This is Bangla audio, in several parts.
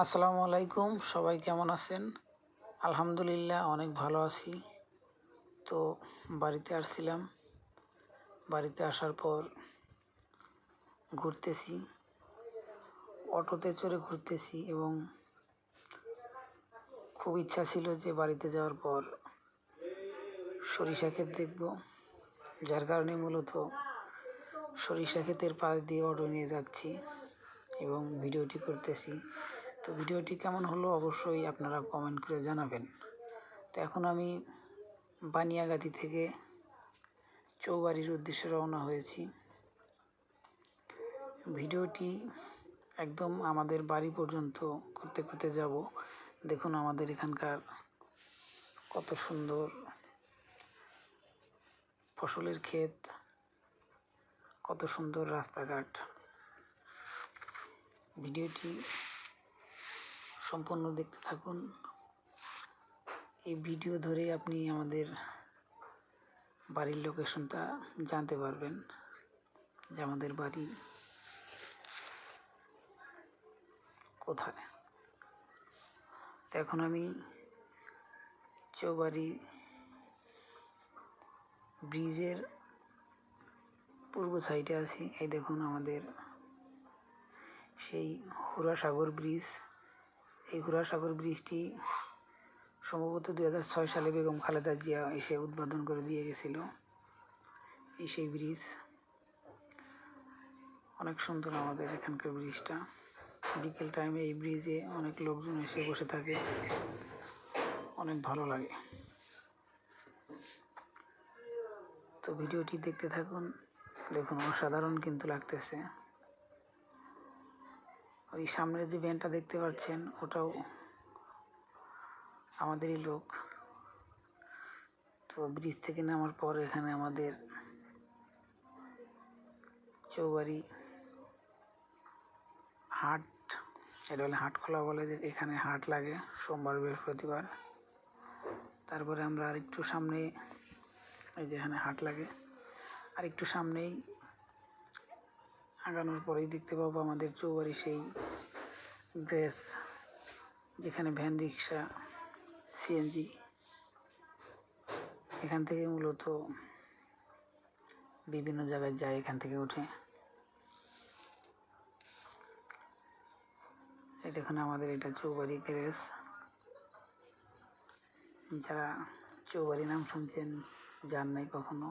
আসসালামু আলাইকুম, সবাই কেমন আছেন? আলহামদুলিল্লাহ, অনেক ভালো আছি। তো বাড়িতে আসছিলাম। বাড়িতে আসার পর ঘুরতেছি। অটোতে চড়ে ঘুরতেছি এবং খুব ইচ্ছা ছিল যে বাড়িতে যাওয়ার পর সরিষা ক্ষেত দেখব, যার কারণে মূলত সরিষা ক্ষেতের পাশ দিয়ে অটো নিয়ে যাচ্ছি এবং ভিডিওটি করতেছি। তো ভিডিওটি কেমন হলো অবশ্যই আপনারা কমেন্ট করে জানাবেন। তো এখন আমি বানিয়াগাতি থেকে চৌবাড়ির উদ্দেশ্যে রওনা হয়েছি। ভিডিওটি একদম আমাদের বাড়ি পর্যন্ত করতে করতে যাব। দেখুন আমাদের এখানকার কত সুন্দর ফসলের ক্ষেত, কত সুন্দর রাস্তাঘাট। ভিডিওটি সম্পূর্ণ দেখতে থাকুন। এই ভিডিও ধরেই আপনি আমাদের বাড়ির লোকেশনটা জানতে পারবেন যে আমাদের বাড়ি কোথায়। তো এখন আমি চৌবাড়ি ব্রিজের পূর্ব সাইডে আছি। এই দেখুন আমাদের সেই হুরাসাগর ব্রিজ। এই হুরাসাগর ব্রিজটি সম্ভবত দু হাজার ছয় সালে বেগম খালেদা জিয়া এসে উদ্বোধন করে দিয়ে গেছিল। এই সেই ব্রিজ। অনেক সুন্দর আমাদের এখানকার ব্রিজটা। বিকেল টাইমে এই ব্রিজে অনেক লোকজন এসে বসে থাকে। অনেক ভালো লাগে। তো ভিডিওটি দেখতে থাকুন। দেখুন, অসাধারণ কিন্তু লাগতেছে। ওই সামনের যে ভ্যানটা দেখতে পাচ্ছেন, ওটাও আমাদেরই লোক। তো ব্রিজ থেকে নামার পর এখানে আমাদের চৌবাড়ি হাট, এটা হলে হাট খোলা বলে যে এখানে হাট লাগে সোমবার, বৃহস্পতিবার। তারপরে আমরা আরেকটু সামনে, এই যে এখানে হাট লাগে আর একটু সামনেই আগানোর পরেই দেখতে পাবো আমাদের চৌবাড়ি সেই গ্যাস যেখানে ভ্যান রিক্সা সিএনজি এখান থেকে মূলত বিভিন্ন জায়গায় যায় এখান থেকে উঠে। দেখুন আমাদের এটা চৌবাড়ি গ্যারেজ যারা চৌবাড়ি নাম শুনছেন যান নাই কখনো,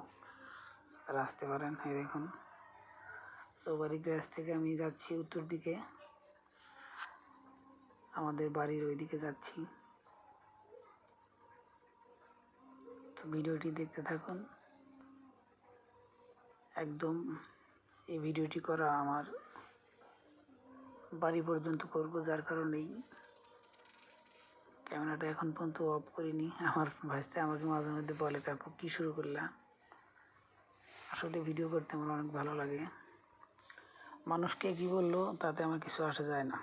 তারা আসতে পারেন, এই দেখুন। চৌবাড়ি গ্যারেজ থেকে আমি যাচ্ছি উত্তর দিকে। আমাদের বাড়ির ওই দিকে যাচ্ছি। তো ভিডিওটি দেখতে থাকুন। একদম এই ভিডিওটি করা আমার বাড়ি পর্যন্ত করব, যার কারণেই ক্যামেরাটা এখন পর্যন্ত অফ করিনি। আমার ভাইতে আমাকে মাঝে মধ্যে বলে কাকু কী শুরু করলাম আসলে ভিডিও করতে আমার অনেক ভালো লাগে। মানুষকে কী বলল, তাতে আমার কিছু আসা যায় না।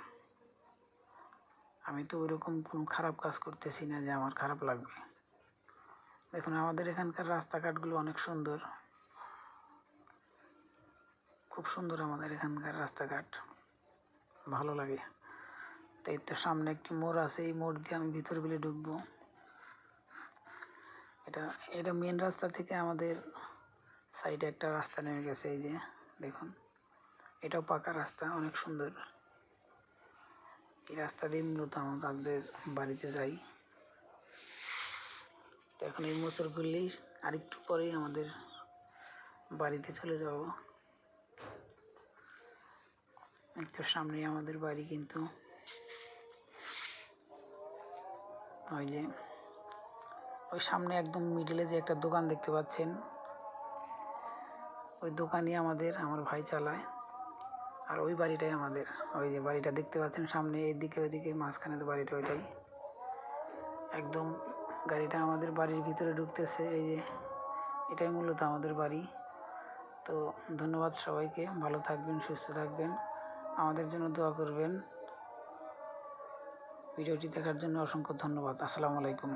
আমি তো ওইরকম কোনো খারাপ কাজ করতেছি না যে আমার খারাপ লাগবে। দেখুন, আমাদের এখানকার রাস্তাঘাটগুলো অনেক সুন্দর। খুব সুন্দর আমাদের এখানকার রাস্তাঘাট। ভালো লাগে। তাই তো সামনে একটি মোড় আছে, এই মোড় দিয়ে আমি ভিতর গেলে ঢুকবো। এটা এটা মেন রাস্তা থেকে আমাদের সাইডে একটা রাস্তা নেমে গেছে, এই যে, দেখুন। এটাও পাকা রাস্তা, অনেক সুন্দর। এই রাস্তা দিয়ে মূলত আমাদের বাড়িতে যাই। তো এখন এই মোচর ঘুরলেই আরেকটু পরেই আমাদের বাড়িতে চলে যাব। একটু সামনেই আমাদের বাড়ি কিন্তু। ওই যে, ওই সামনে একদম মিডিলে যে একটা দোকান দেখতে পাচ্ছেন। ওই দোকানই আমাদের, আমার ভাই চালায়। আর ওই বাড়িটাই আমাদের। ওই যে বাড়িটা দেখতে পাচ্ছেন, সামনে এদিকে ওইদিকে মাঝখানে তো বাড়িটা ওইটাই। একদম গাড়িটা আমাদের বাড়ির ভিতরে ঢুকতেছে, এই যে এটাই মূলত আমাদের বাড়ি। তো ধন্যবাদ সবাইকে, ভালো থাকবেন, সুস্থ থাকবেন, আমাদের জন্য দোয়া করবেন। ভিডিওটি দেখার জন্য অসংখ্য ধন্যবাদ, আসসালামু আলাইকুম।